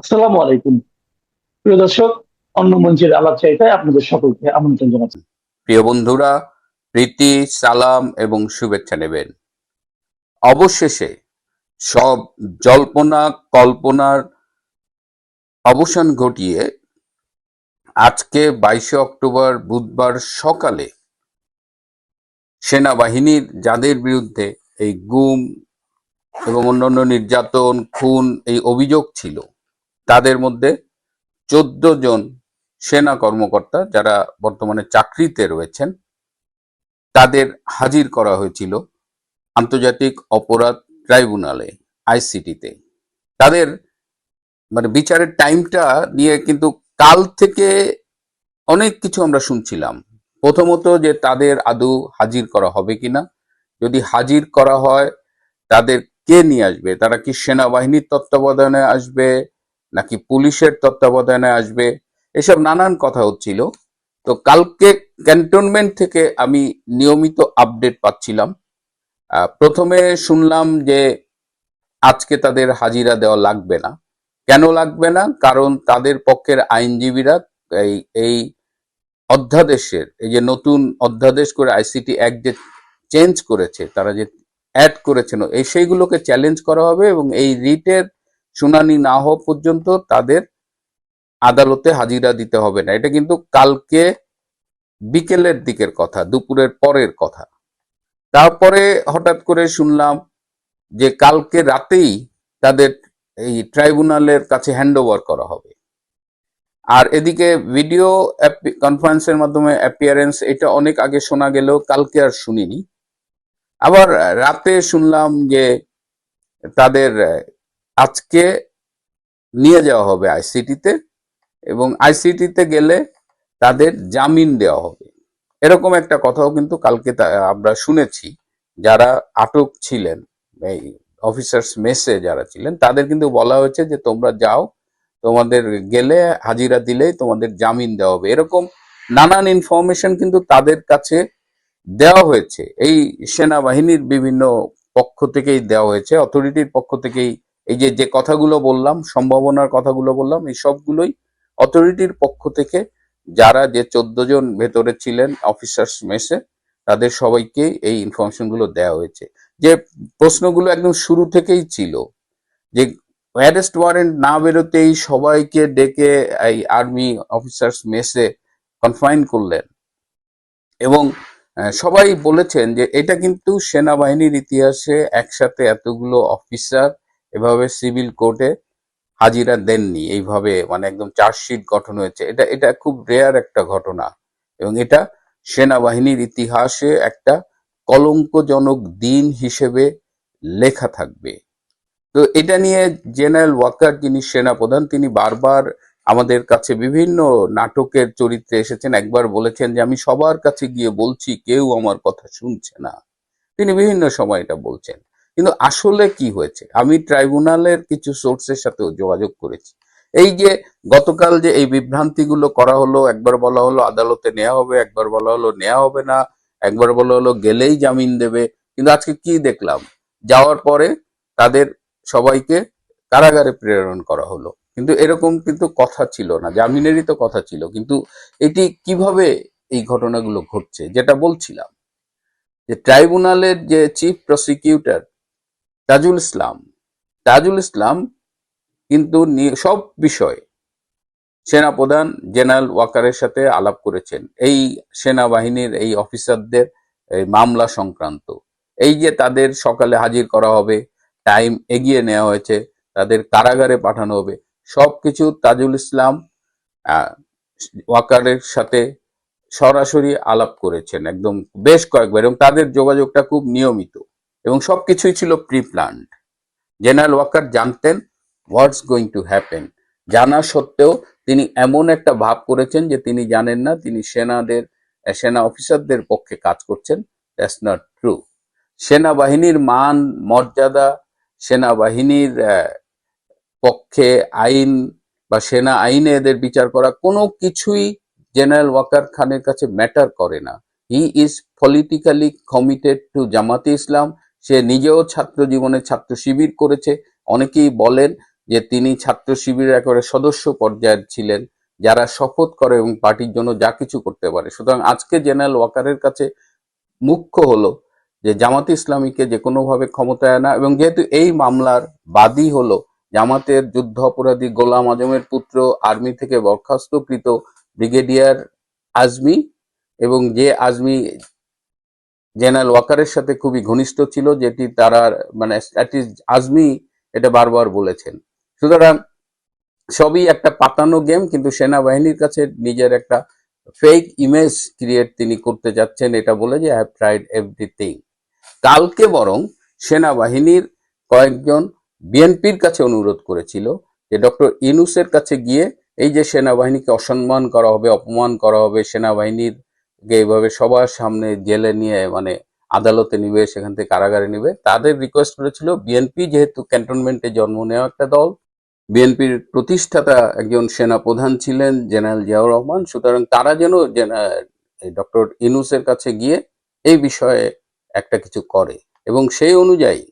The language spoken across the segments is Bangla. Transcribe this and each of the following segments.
আসসালামু আলাইকুম। প্রিয় দর্শক, অন্য মঞ্চের আলাপ চাইতায় আপনাদের সকলকে আমন্ত্রণ জানাচ্ছি। প্রিয় বন্ধুরা, প্রীতি, সালাম এবং শুভেচ্ছা নেবেন। অবশেষে সব জল্পনা, কল্পনার অবসান ঘটিয়ে আজকে বাইশে অক্টোবর বুধবার সকালে সেনাবাহিনীর যাদের বিরুদ্ধে এই গুম এবং অন্যান্য নির্যাতন, খুন এই অভিযোগ ছিল তাদের মধ্যে চোদ্দ জন সেনা কর্মকর্তা যারা বর্তমানে চাকরিতে রয়েছেন, তাদের হাজির করা হয়েছিল আন্তর্জাতিক অপরাধ ট্রাইব্যুনালে, আইসিটিতে। তাদের মানে বিচারের টাইমটা নিয়ে কিন্তু কাল থেকে অনেক কিছু আমরা শুনছিলাম। প্রথমত যে তাদের আদৌ হাজির করা হবে কিনা, যদি হাজির করা হয়, তাদের কে নিয়ে আসবে? তারা কি সেনাবাহিনীর তত্ত্বাবধানে আসবে? নাকি পুলিশের তত্ত্বাবধানে আসবে? এসব নানান কথা হচ্ছিল। তো কালকে ক্যান্টনমেন্ট থেকে আমি নিয়মিত আপডেট পাচ্ছিলাম। প্রথমে শুনলাম যে আজকে তাদের হাজিরা দেওয়া লাগবে না। কেন লাগবে না? কারণ তাদের পক্ষের আইনজীবীরা এই এই অধ্যাদেশের, এই যে নতুন অধ্যাদেশ করে আইসিটি অ্যাক্ট যে চেঞ্জ করেছে, তারা যে অ্যাড করেছেন এই সেইগুলোকে চ্যালেঞ্জ করা হবে এবং এই রিটের শুনানি না হওয়া পর্যন্ত তাদের আদালতে হাজিরা দিতে হবে না। এটা কিন্তু কালকে বিকেলের দিকের কথা, দুপুরের পরের কথা। তারপরে হঠাৎ করে শুনলাম যে কালকে রাতেই তাদের এই ট্রাইব্যুনালের কাছে হ্যান্ড করা হবে। আর এদিকে ভিডিও কনফারেন্সের মাধ্যমে অ্যাপিয়ারেন্স, এটা অনেক আগে শোনা গেলেও কালকে আর শুনিনি। আবার রাতে শুনলাম যে তাদের আজকে নিয়ে যাওয়া হবে আইসিটিতে এবং আইসিটিতে গেলে তাদের জামিন দেওয়া হবে। এরকম একটা কথাও কিন্তু কালকে আমরা শুনেছি। যারা আটক ছিলেন, এই অফিসার্স মেসে যারা ছিলেন, তাদের কিন্তু বলা হয়েছে যে তোমরা যাও, তোমাদের গেলে হাজিরা দিলেই তোমাদের জামিন দেওয়া হবে। এরকম নানান ইনফরমেশন কিন্তু তাদের কাছে দেওয়া হয়েছে। এই সেনাবাহিনীর বিভিন্ন পক্ষ থেকেই দেওয়া হয়েছে অথরিটির পক্ষ থেকেই এই যে যে কথাগুলো বললাম, সম্ভাবনার কথাগুলো বললাম, এই সবগুলোই অথরিটির পক্ষ থেকে যারা যে চোদ্দ জন ভেতরে ছিলেন অফিসার্স মেসে, তাদের সবাইকে এই ইনফরমেশনগুলো দেওয়া হয়েছে। যে প্রশ্নগুলো একদম শুরু থেকেই ছিল, যে অ্যারেস্ট ওয়ারেন্ট না বেরোতেই সবাইকে ডেকে এই আর্মি অফিসার্স মেসে কনফাইন করলেন। এবং সবাই বলেছেন যে এটা কিন্তু সেনাবাহিনীর ইতিহাসে একসাথে এতগুলো অফিসার এভাবে সিভিল কোর্টে হাজিরা দেননি। এইভাবে মানে একদম চার্জশিট গঠন হয়েছে। এটা এটা খুব রেয়ার একটা ঘটনা এবং এটা সেনাবাহিনীর ইতিহাসে একটা কলঙ্কজনক দিন হিসেবে লেখা থাকবে। তো এটা নিয়ে জেনারেল ওয়াকার যিনি সেনাপ্রধান, তিনি বারবার আমাদের কাছে বিভিন্ন নাটকের চরিত্রে এসেছেন। একবার বলেছেন যে, আমি সবার কাছে গিয়ে বলছি, কেউ আমার কথা শুনছে না। তিনি বিভিন্ন সময় এটা বলছেন। কিন্তু আসলে কি হয়েছে? আমি ট্রাইব্যুনালের কিছু সোর্সের সাথেও যোগাযোগ করেছি। এই যে গতকাল যে এই বিভ্রান্তিগুলো করা হলো, একবার বলা হলো আদালতে নেওয়া হবে, একবার বলা হলো নেওয়া হবে না, একবার বলা হলো গেলেই জামিন দেবে। কিন্তু আজকে কি দেখলাম? যাওয়ার পরে তাদের সবাইকে কারাগারে প্রেরণ করা হলো। কিন্তু এরকম কিন্তু কথা ছিল না, জামিনেরই তো কথা ছিল। কিন্তু এটি কীভাবে এই ঘটনাগুলো ঘটছে, যেটা বলছিলাম? যে ট্রাইব্যুনালের যে চিফ প্রসিকিউটর তাজুল ইসলাম। তাজুল ইসলাম কিন্তু সব বিষয়ে সেনাপ্রধান জেনারেল ওয়াকারের সাথে আলাপ করেছেন। এই সেনাবাহিনীর, এই অফিসারদের এই মামলা সংক্রান্ত। এই যে তাদের সকালে হাজির করা হবে, টাইম এগিয়ে নেওয়া হয়েছে, তাদের কারাগারে পাঠানো হবে, সবকিছু তাজুল ইসলাম ওয়াকারের সাথে সরাসরি আলাপ করেছেন একদম বেশ কয়েকবার এবং তাদের যোগাযোগটা খুব নিয়মিত। এবং সবকিছুই ছিল প্রি প্ল্যান্ড জেনারেল ওয়াকার জানতেন হোয়াটস গোয়িং টু হ্যাপেন জানা সত্ত্বেও তিনি এমন একটা ভাব করেছেন যে তিনি জানেন না, তিনি সেনাদের, সেনা অফিসারদের পক্ষে কাজ করছেন। দ্যাটস নট ট্রু সেনাবাহিনীর মান, মর্যাদা, সেনাবাহিনীর পক্ষে আইন বা সেনা আইনে এদের বিচার করা কোনো কিছুই জেনারেল ওয়াকার খানের কাছে ম্যাটার করে না। He is politically committed to Jamaate Islam সে নিজেও ছাত্র জীবনে ছাত্র শিবির করেছে। অনেকেই বলেন যে তিনি ছাত্র শিবিরের একেবারে সদস্য পর্যায়ের ছিলেন, যারা শপথ করে এবং পার্টির জন্য যা কিছু করতে পারে। সুতরাং আজকে জেনারেল ওয়াকারের কাছে মুখ্য হলো যে জামাত ইসলামীকে যে কোনোভাবে ক্ষমতায় আনা এবং যেহেতু এই মামলার বাদী হলো, জামাতের যুদ্ধ অপরাধী গোলাম আজমের পুত্র আর্মি থেকে বরখাস্তকৃত ব্রিগেডিয়ার আজমি এবং যে আজমি জেনারেল ওয়াকারের সাথে খুবই ঘনিষ্ঠ ছিল, যেটি তারা মানে আজমি এটা বারবার বলেছেন। সুতরাং সবই একটা পাতানো গেম, কিন্তু সেনাবাহিনীর কাছে নিজের একটা ফেক ইমেজ ক্রিয়েট তিনি করতে যাচ্ছেন, এটা বলে যে হ্যাভ ট্রাইড এভরিথিং কালকে বরং সেনাবাহিনীর কয়েকজন বিএনপির কাছে অনুরোধ করেছিল যে, ডক্টর ইনুসের কাছে গিয়ে এই যে সেনাবাহিনীকে অসম্মান করা হবে, অপমান করা হবে, সেনাবাহিনীর এইভাবে সবার সামনে জেলে নিয়ে মানে আদালতে নিবে, সেখান থেকে কারাগারে নিবে, তাদের রিকোয়েস্ট করেছিল বিএনপি যেহেতু ক্যান্টনমেন্টে জন্ম নেওয়া একটা দল। বিএনপির প্রতিষ্ঠাতা একজন সেনা প্রধান ছিলেন, জেনারেল জিয়াউর রহমান। সুতরাং তারা যেন ডক্টর ইনুসের কাছে গিয়ে এই বিষয়ে একটা কিছু করে। এবং সেই অনুযায়ী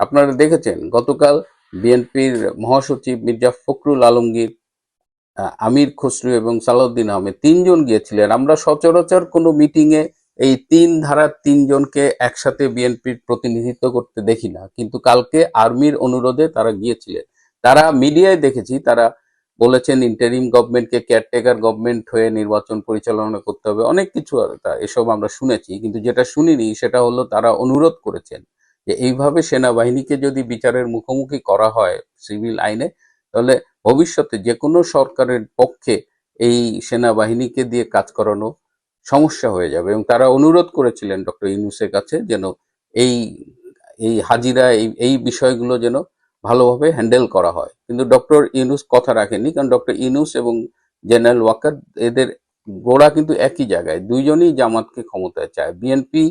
আপনারা দেখেছেন, গতকাল বিএনপির মহাসচিব মির্জা ফখরুল আলমগীর আমির খসরু এবং সালাউদ্দিন আহমেদ তিনজন গিয়েছিলেন। আমরা সচরাচর কোনো মিটিংয়ে এই তিন ধারার তিনজনকে একসাথে বিএনপির প্রতিনিধিত্ব করতে দেখি না। কিন্তু কালকে আর্মির অনুরোধে তারা গিয়েছিলেন। তারা মিডিয়ায় দেখেছি, তারা বলেছেন ইন্টারিম গভর্নমেন্টকে কেয়ারটেকার গভর্নমেন্ট হয়ে নির্বাচন পরিচালনা করতে হবে। অনেক কিছু এসব আমরা শুনেছি, কিন্তু যেটা শুনিনি সেটা হলো তারা অনুরোধ করেছেন যে এইভাবে সেনাবাহিনীকে যদি বিচারের মুখোমুখি করা হয় সিভিল আইনে, তাহলে ভবিষ্যতে যে কোনো সরকারের পক্ষে এই সেনাবাহিনীকে দিয়ে কাজ করানো সমস্যা হয়ে যাবে। এবং তারা অনুরোধ করেছিলেন ডক্টর ইউনুসের কাছে যেন এই এই হাজিরা, এই এই বিষয়গুলো যেন ভালোভাবে হ্যান্ডেল করা হয়। কিন্তু ডক্টর ইউনুস কথা রাখেনি কারণ ডক্টর ইউনুস এবং জেনারেল ওয়াকার এদের গোড়া কিন্তু একই জায়গায়। দুইজনই জামাতকে ক্ষমতায় চায়। বিএনপি,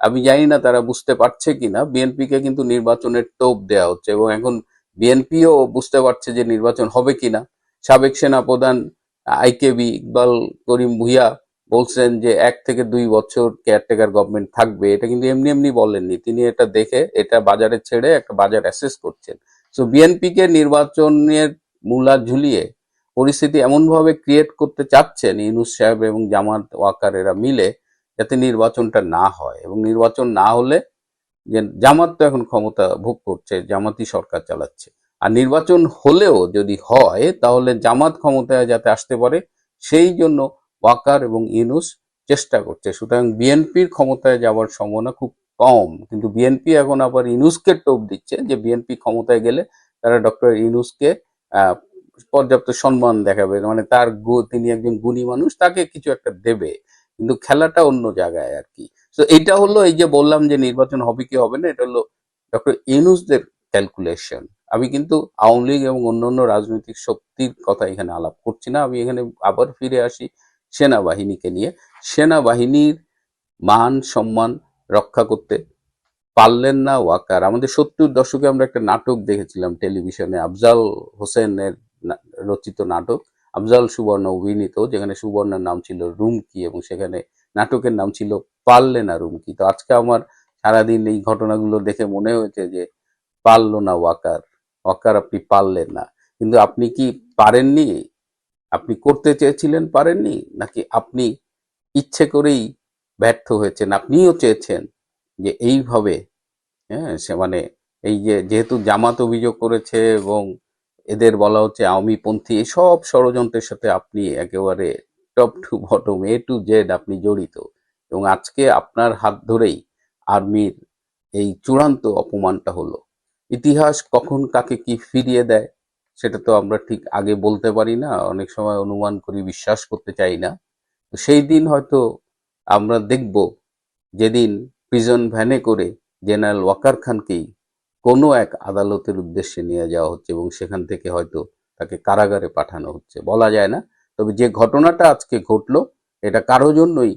আমি জানি না তারা বুঝতে পারছে কিনা, বিএনপিকে কিন্তু নির্বাচনের টোপ দেওয়া হচ্ছে এবং এখন বিএনপিও বুঝতে পারছে যে নির্বাচন হবে কিনা। সাবেক সেনা প্রধান আইকেবি ইকবাল করিম ভুইয়া বলছেন যে এক থেকে দুই বছর কেয়ারটেকার গভর্নমেন্ট থাকবে। এটা কিন্তু এমনি এমনি বলেননি। তিনি এটা দেখে এটা বাজারে ছেড়ে একটা বাজার অ্যাসেস করছেন। সো বিএনপিকে নির্বাচনের মূলা ঝুলিয়ে পরিস্থিতি এমনভাবে ক্রিয়েট করতে চাচ্ছেন ইউনুস সাহেব এবং জামাত ওয়াকার এরা মিলে যাতে নির্বাচনটা না হয় এবং নির্বাচন না হলে যে জামাত তো এখন ক্ষমতা ভোগ করছে, জামাতই সরকার চালাচ্ছে। আর নির্বাচন হলেও যদি হয়, তাহলে জামাত ক্ষমতায় যাতে আসতে পারে, সেই জন্য ওয়াকার এবং ইউনুস চেষ্টা করছে। সুতরাং বিএনপির ক্ষমতায় যাওয়ার সম্ভাবনা খুব কম। কিন্তু বিএনপি এখন আবার ইউনুসকে টোপ দিচ্ছে যে বিএনপি ক্ষমতায় গেলে তারা ডক্টর ইউনুসকে পর্যাপ্ত সম্মান দেখাবে। মানে তার তিনি একজন গুণী মানুষ, তাকে কিছু একটা দেবে। কিন্তু খেলাটা অন্য জায়গায় আর কি। তো এটা হলো এই যে বললাম যে নির্বাচন হবে কি হবে না, এটা হলো ডক্টর ইউনুসদের ক্যালকুলেশন আমি কিন্তু আওয়ামী লীগ এবং অন্যান্য রাজনৈতিক শক্তির কথা এখানে আলাপ করছি না। আমি এখানে আবার ফিরে আসি সেনাবাহিনীকে নিয়ে। সেনাবাহিনীর মান সম্মান রক্ষা করতে পারলেন না ওয়াকার। আমাদের সত্তর দশকে আমরা একটা নাটক দেখেছিলাম টেলিভিশনে, আফজাল হোসেনের রচিত নাটক। আফজাল সুবর্ণ অভিনীত, যেখানে সুবর্ণের নাম ছিল রুমকি এবং সেখানে নাটকের নাম ছিল পারলে না রুমকি। তো আজকে আমার সারাদিন এই ঘটনাগুলো দেখে মনে হয়েছে যে, পারল না ওয়াকার। ওয়াকার আপনি পারলেন না। কিন্তু আপনি কি পারেননি? আপনি করতে চেয়েছিলেন পারেননি? নাকি আপনি ইচ্ছে করেই ব্যর্থ হয়েছেন? আপনিও চেয়েছেন যে এইভাবে হ্যাঁ সে মানে এই যে যেহেতু জামাত অভিযোগ করেছে এবং এদের বলা হচ্ছে আওয়ামীপন্থী সব ষড়যন্ত্রের সাথে আপনি একেবারে top to bottom A to Z আপনি জড়িত। এবং আজকে আপনার হাত ধরেই আর্মির এই চূড়ান্ত অপমানটা হলো। ইতিহাস কখন কাকে কি ফিরিয়ে দেয়, সেটা তো আমরা ঠিক আগে বলতে পারি না, অনেক সময় অনুমান করি, বিশ্বাস করতে চাই না। তো সেই দিন হয়তো আমরা দেখব যেদিন প্রিজন ভ্যানে করে জেনারেল ওয়াকার খানকেই কোনো এক আদালতের উদ্দেশ্যে নিয়ে যাওয়া হচ্ছে এবং সেখান থেকে হয়তো তাকে কারাগারে পাঠানো হচ্ছে। বলা যায় না, তবে যে ঘটনাটা আজকে ঘটলো, এটা কারও জন্যই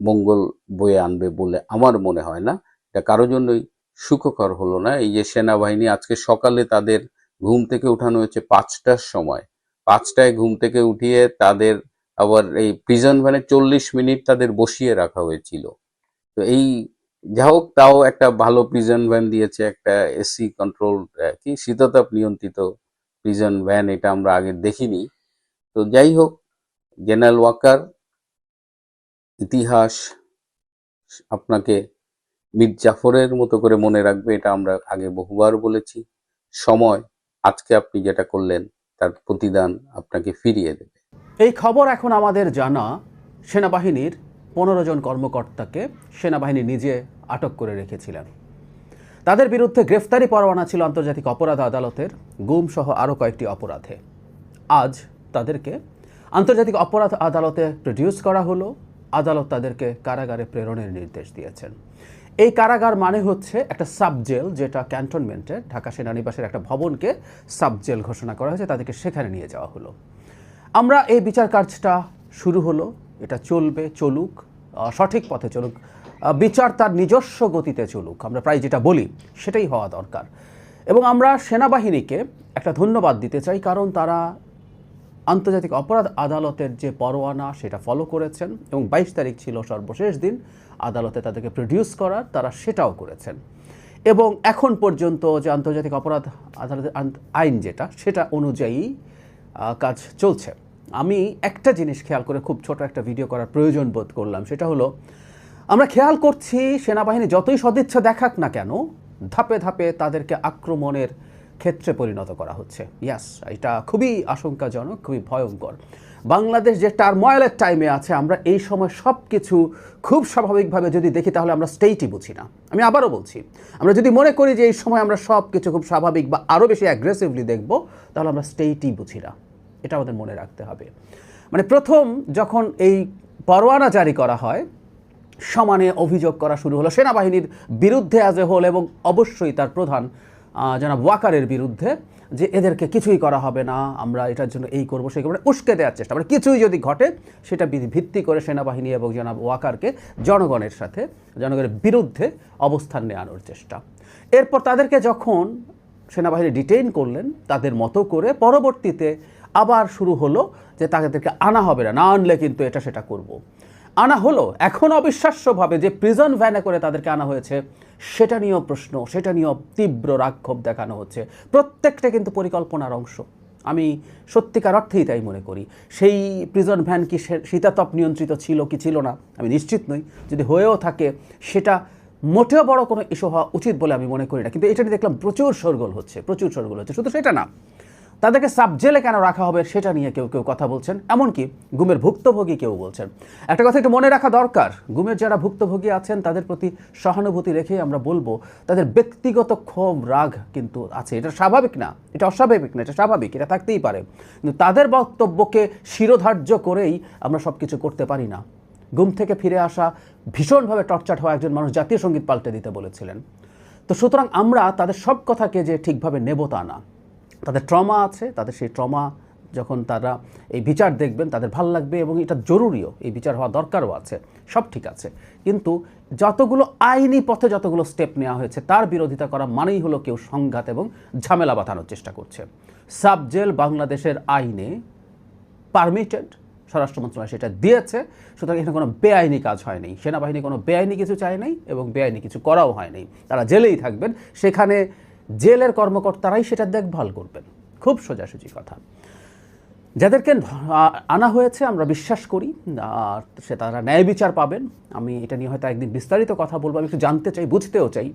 মঙ্গল বয়ে আনবে বলে আমার মনে হয় না। এটা কারোর জন্যই সুখকর হলো না। এই যে সেনাবাহিনী আজকে সকালে তাদের ঘুম থেকে উঠানো হয়েছে পাঁচটার সময়। পাঁচটায় ঘুম থেকে উঠিয়ে তাদের আবার এই প্রিজন ভ্যানে চল্লিশ মিনিট তাদের বসিয়ে রাখা হয়েছিল। তো এই যা হোক, তাও একটা ভালো প্রিজন ভ্যান দিয়েছে একটা এসি কন্ট্রোল কি শীততাপ নিয়ন্ত্রিত প্রিজন ভ্যান এটা আমরা আগে দেখিনি। তো যাই হোক জেনারেল ওয়াকার ইতিহাস আপনাকে মীর জাফরের মতো করে মনে রাখবে, এটা আমরা আগে বহুবার বলেছি। সময়, আজকে আপনি যেটা করলেন, তার প্রতিদান আপনাকে ফিরিয়ে দেবে। এই খবর এখন আমাদের জানা। সেনাবাহিনীর পনেরো জন কর্মকর্তাকে সেনাবাহিনী নিজে আটক করে রেখেছিলেন। তাদের বিরুদ্ধে গ্রেফতারি পরোয়ানা ছিল আন্তর্জাতিক অপরাধ আদালতের গুম সহ আরও কয়েকটি অপরাধে। আজ তাদেরকে আন্তর্জাতিক অপরাধ আদালতে প্রডিউস করা হলো। আদালত তাদেরকে কারাগারে প্রেরণের নির্দেশ দিয়েছেন। এই কারাগার মানে হচ্ছে একটা সাবজেল যেটা ক্যান্টনমেন্টে ঢাকা সেনানিবাসের একটা ভবনকে সাবজেল ঘোষণা করা হয়েছে, তাদেরকে সেখানে নিয়ে যাওয়া হলো। আমরা এই বিচার কাজটা শুরু হলো, এটা চলবে, চলুক সঠিক পথে চলুক বিচার তার নিজস্ব গতিতে চলুক, আমরা প্রায় যেটা বলি সেটাই হওয়া দরকার। এবং আমরা সেনাবাহিনীকে একটা ধন্যবাদ দিতে চাই, কারণ তারা আন্তর্জাতিক অপরাধ আদালতের যে পরোয়ানা, সেটা ফলো করেছেন এবং বাইশ তারিখ ছিল সর্বশেষ দিন। আদালতে তাদেরকে প্রডিউস করার, তারা সেটাও করেছেন। এবং এখন পর্যন্ত যে আন্তর্জাতিক অপরাধ আদালতের আইন যেটা, সেটা অনুযায়ী কাজ চলছে। আমি একটা জিনিস খেয়াল করে খুব ছোট একটা ভিডিও করার প্রয়োজন বোধ করলাম, সেটা হলো, আমরা খেয়াল করছি সেনাবাহিনী যতই সদিচ্ছা দেখাক না কেন, ধাপে ধাপে তাদেরকে আক্রমণের ক্ষেত্রে পরিণত করা হচ্ছে। ইয়াস এটা খুবই আশঙ্কাজনক, খুবই ভয়ঙ্কর। বাংলাদেশ যে টার্ময়েলের টাইমে আছে, আমরা এই সময় সব কিছু খুব স্বাভাবিকভাবে যদি দেখি, তাহলে আমরা স্টেটই বুঝি না। আমি আবারও বলছি, আমরা যদি মনে করি যে এই সময় আমরা সব কিছু খুব স্বাভাবিক বা আরও বেশি অ্যাগ্রেসিভলি দেখব, তাহলে আমরা স্টেটই বুঝি না। এটা আমাদের মনে রাখতে হবে। মানে প্রথম যখন এই পরোয়ানা জারি করা হয়, সমানে অভিযোগ করা শুরু হলো, সেনাবাহিনীর বিরুদ্ধে আজ হোল এবং অবশ্যই তার প্রধান জনাব ওয়াকারের বিরুদ্ধে যে এদেরকে কিছুই করা হবে না, আমরা এটার জন্য এই করব, সেই করব উস্কে দেওয়ার চেষ্টা মানে কিছুই যদি ঘটে, সেটা ভিত্তি করে সেনাবাহিনী এবং জনাব ওয়াকারকে জনগণের সাথে, জনগণের বিরুদ্ধে অবস্থান নেওয়ানোর চেষ্টা এরপর তাদেরকে যখন সেনাবাহিনী ডিটেইন করলেন, তাদের মতো করে পরবর্তীতে আবার শুরু হলো যে তাদেরকে আনা হবে না না আনলে কিন্তু এটা সেটা করব। আনা হলো, এখন অবিশ্বাস্যভাবে যে প্রিজন ভ্যানে করে তাদেরকে আনা হয়েছে, সেটা নিয়েও প্রশ্ন, সেটা নিয়েও তীব্র রাক্ষোভ দেখানো হচ্ছে। প্রত্যেকটা কিন্তু পরিকল্পনার অংশ। আমি সত্যিকার অর্থেই তাই মনে করি। সেই প্রিজন ভ্যান কি শীতাতপ নিয়ন্ত্রিত ছিল কি ছিল না, আমি নিশ্চিত নই। যদি হয়েও থাকে, সেটা মোটেও বড় কোনো ইস্যু হওয়া উচিত বলে আমি মনে করি না। কিন্তু এটা নিয়ে দেখলাম প্রচুর শোরগোল হচ্ছে, প্রচুর সরগোল হচ্ছে। শুধু সেটা না তাদেরকে সাবজেলে কেন রাখা হবে সেটা নিয়ে কেউ কেউ কথা বলছেন, এমনকি গুমের ভুক্তভোগী কেউ বলছেন। একটা কথা একটু মনে রাখা দরকার, গুমের যারা ভুক্তভোগী আছেন, তাদের প্রতি সহানুভূতি রেখে আমরা বলব, তাদের ব্যক্তিগত ক্ষোভ, রাগ কিন্তু আছে। এটা স্বাভাবিক না, এটা অস্বাভাবিক না, এটা স্বাভাবিক, এটা থাকতেই পারে। কিন্তু তাদের বক্তব্যকে শিরোধার্য করেই আমরা সব কিছু করতে পারি না। গুম থেকে ফিরে আসা, ভীষণভাবে টর্চার হওয়া একজন মানুষ জাতীয় সংগীত পাল্টে দিতে বলেছিলেন। তো সুতরাং আমরা তাদের সব কথাকে যে ঠিকভাবে নেব তা না। তাদের ট্রমা আছে, তাদের সেই ট্রমা যখন তারা এই বিচার দেখবেন, তাদের ভালো লাগবে এবং এটা জরুরিও, এই বিচার হওয়া দরকারও আছে, সব ঠিক আছে। কিন্তু যতগুলো আইনি পথে যতগুলো স্টেপ নেওয়া হয়েছে, তার বিরোধিতা করা মানেই হলো কেউ সংঘাত এবং ঝামেলা বাঁধানোর চেষ্টা করছে। সাব জেল বাংলাদেশের আইনে পারমিটেড স্বরাষ্ট্র মন্ত্রণালয় সেটা দিয়েছে, সুতরাং এখানে কোনো বেআইনি কাজ হয়নি, সেনাবাহিনী কোনো বেআইনি কিছু চায় নাই এবং বেআইনি কিছু করাও হয়নি। তারা জেলেই থাকবেন, সেখানে জেলের কর্মকর্তারাই সেটা দেখভাল করবেন। খুব সোজাসুজি কথা। যাদেরকে আনা হয়েছে, আমরা বিশ্বাস করি সে তারা ন্যায় বিচার পাবেন। আমি এটা নিয়ে হয়তো একদিন বিস্তারিত কথা বলব, আমি একটু জানতে চাই, বুঝতেও চাই।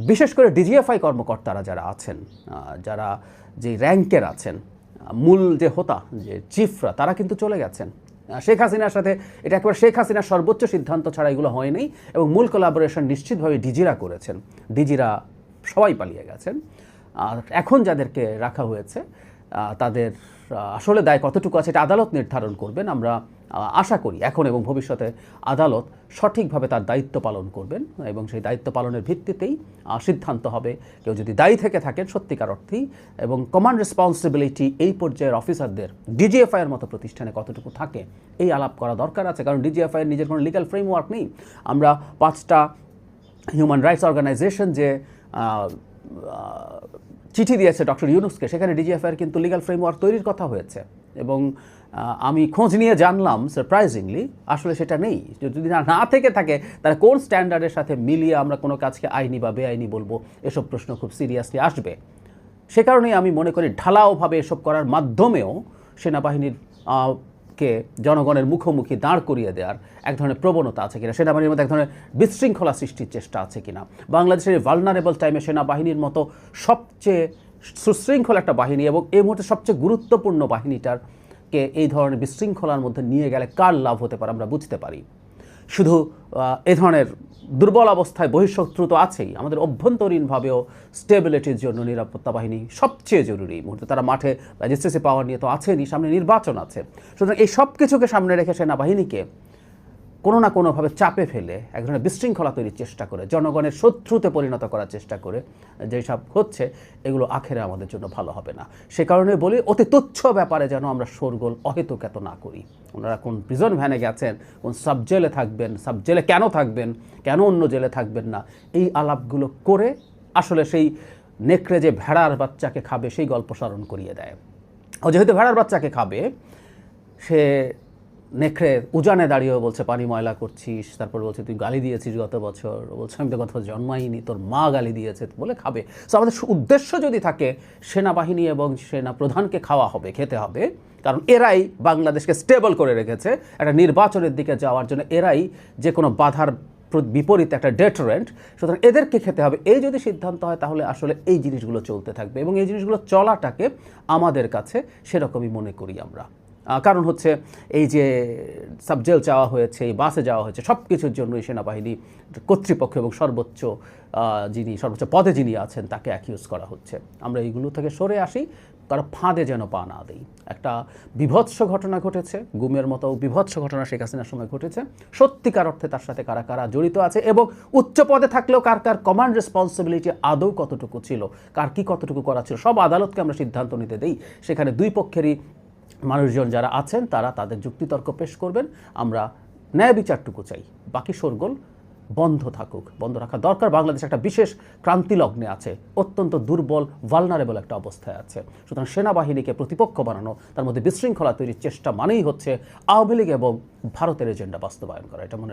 বিশেষ করে ডিজিএফআই কর্মকর্তারা যারা আছেন যারা যে র্যাঙ্কের আছেন মূল যে হোতা, যে চিফরা, তারা কিন্তু চলে গেছেন। শেখ হাসিনার সাথে এটা একবার শেখ হাসিনার সর্বোচ্চ সিদ্ধান্ত ছাড়া এগুলো হয়নি এবং মূল কোলাবোরেশন নিশ্চিতভাবে ডিজিরা করেছেন। ডিজিরা সবাই পালিয়ে গেছেন। আর এখন যাদেরকে রাখা হয়েছে তাদের আসলে দায় কতটুকু আছে এটা আদালত নির্ধারণ করবেন। আমরা আশা করি এখন এবং ভবিষ্যতে আদালত সঠিকভাবে তার দায়িত্ব পালন করবেন এবং সেই দায়িত্ব পালনের ভিত্তিতেই সিদ্ধান্ত হবে। কেউ যদি দায়ী থেকে থাকেন সত্যিকার অর্থেই এবং কমান্ড রেসপন্সিবিলিটি এই পর্যায়ের অফিসারদের ডিজিএফআইয়ের মতো প্রতিষ্ঠানে কতটুকু থাকে, এই আলাপ করা দরকার আছে। কারণ ডিজিএফআইয়ের নিজের কোনো লিগ্যাল ফ্রেমওয়ার্ক নেই। আমরা পাঁচটা হিউম্যান রাইটস অর্গানাইজেশন যে চিঠি দিয়েছে ডক্টর ইউনুসকে। সেখানে ডিজিএফআইয়ের কিন্তু লিগাল ফ্রেমওয়ার্ক তৈরির কথা হয়েছে। এবং আমি খোঁজ নিয়ে জানলাম সারপ্রাইজিংলি আসলে সেটা নেই। যদি না না থেকে থাকে, তাহলে কোন স্ট্যান্ডার্ডের সাথে মিলিয়ে আমরা কোনো কাজকে আইনি বা বেআইনি বলব? এসব প্রশ্ন খুব সিরিয়াসলি আসবে। সে কারণেই আমি মনে করি ঢালাওভাবে এসব করার মাধ্যমেও সেনাবাহিনীর কে জনগণের মুখোমুখি দাঁড় করিয়ে দেওয়ার এক ধরনের প্রবণতা আছে কিনা, সেনাবাহিনীর মধ্যে এক ধরনের বিশৃঙ্খলা সৃষ্টির চেষ্টা আছে কিনা, বাংলাদেশের ভালনারেবল টাইমে সেনাবাহিনীর মতো সবচেয়ে সুশৃঙ্খল একটা বাহিনী এবং এই মুহূর্তে সবচেয়ে গুরুত্বপূর্ণ বাহিনীটার কে এই ধরনের বিশৃঙ্খলার মধ্যে নিয়ে গেলে কার লাভ হতে পারে আমরা বুঝতে পারি। শুধু এ ধরনের দুর্বল অবস্থায় বহিঃশত্রু তো আছেই। আমাদের অভ্যন্তরীণভাবেও স্টেবিলিটির জন্য নিরাপত্তা বাহিনী সবচেয়ে জরুরি। এই মুহূর্তে তারা মাঠে ম্যাজিস্ট্রেসি পাওয়ার নিয়ে তো আছেনই, সামনে নির্বাচন আছে। সুতরাং এই সব কিছুকে সামনে রেখে সেনাবাহিনীকে কোনো না কোনোভাবে চাপে ফেলে এক ধরনের বিশৃঙ্খলা তৈরির চেষ্টা করে, জনগণের শত্রুতে পরিণত করার চেষ্টা করে যেসব হচ্ছে, এগুলো আখেরে আমাদের জন্য ভালো হবে না। সে কারণে বলি, অতি তুচ্ছ ব্যাপারে যেন আমরা শোরগোল অহেতুক এত না করি। ওনারা কোন প্রিজন ভ্যানে গেছেন, কোন সাব জেলে থাকবেন সাব জেলে কেন থাকবেন, কেন অন্য জেলে থাকবেন না, এই আলাপগুলো করে আসলে সেই নেকড়ে যে ভেড়ার বাচ্চাকে খাবে, সেই গল্প স্মরণ করিয়ে দেয়। ও যেহেতু ভেড়ার বাচ্চাকে খাবে, সে নেকড়ে উজানে দাঁড়িয়েও বলছে, পানি ময়লা করছিস, তারপর বলছে, তুই গালি দিয়েছিস গত বছর। বলছে, আমি তো গত জন্মাইনি, তোর মা গালি দিয়েছে বলে খাবে। সো আমাদের উদ্দেশ্য যদি থাকে, সেনাবাহিনী এবং সেনা প্রধানকে খাওয়া হবে, খেতে হবে। কারণ এরাই বাংলাদেশকে স্টেবল করে রেখেছে। একটা নির্বাচনের দিকে যাওয়ার জন্য এরাই যে কোনো বাধার প্র- বিপরীতে একটা ডেটারেন্ট সুতরাং এদেরকে খেতে হবে। এই যদি সিদ্ধান্ত হয়, তাহলে আসলে এই জিনিসগুলো চলতে থাকবে এবং এই জিনিসগুলো চলাটাকে আমাদের কাছে সেরকমই মনে করি আমরা। কারণ হচ্ছে এই যে সাবজেল চাওয়া হয়েছে, এই বাসে যাওয়া হয়েছে সব কিছুর জন্যই সেনাবাহিনী কর্তৃপক্ষ এবং সর্বোচ্চ যিনি সর্বোচ্চ পদে যিনি আছেন তাকে অ্যাকিউজ করা হচ্ছে। আমরা এইগুলো থেকে সরে আসি, কারও ফাঁদে যেন পা না দিই। একটা বিভৎস ঘটনা ঘটেছে, গুমের মতো বিভৎস ঘটনা শেখ হাসিনার সময় ঘটেছে। সত্যিকার অর্থে তার সাথে কারা কারা জড়িত আছে এবং উচ্চ পদে থাকলেও কার কার কমান্ড রেসপন্সিবিলিটি আদৌ কতটুকু ছিল, কার কি কতটুকু করা ছিল, সব আদালতকে আমরা সিদ্ধান্ত নিতে দিই। সেখানে দুই পক্ষেরই মানুষজন যারা আছেন, তারা তাদের যুক্তিতর্ক পেশ করবেন। আমরা ন্যায় বিচারটুকু চাই। বাকি শোরগোল বন্ধ থাকুক। বন্ধ রাখা দরকার। বাংলাদেশ একটা বিশেষ ক্রান্তি লগ্নে আছে। অত্যন্ত দুর্বল ভালনারেবল একটা অবস্থায় আছে। সুতরাং সেনাবাহিনীকে প্রতিপক্ষ বানানো, তার মধ্যে বিশৃঙ্খলা তৈরির চেষ্টা মানেই হচ্ছে আওয়ামী লীগ এবং ভারতের এজেন্ডা বাস্তবায়ন করা। এটা মনে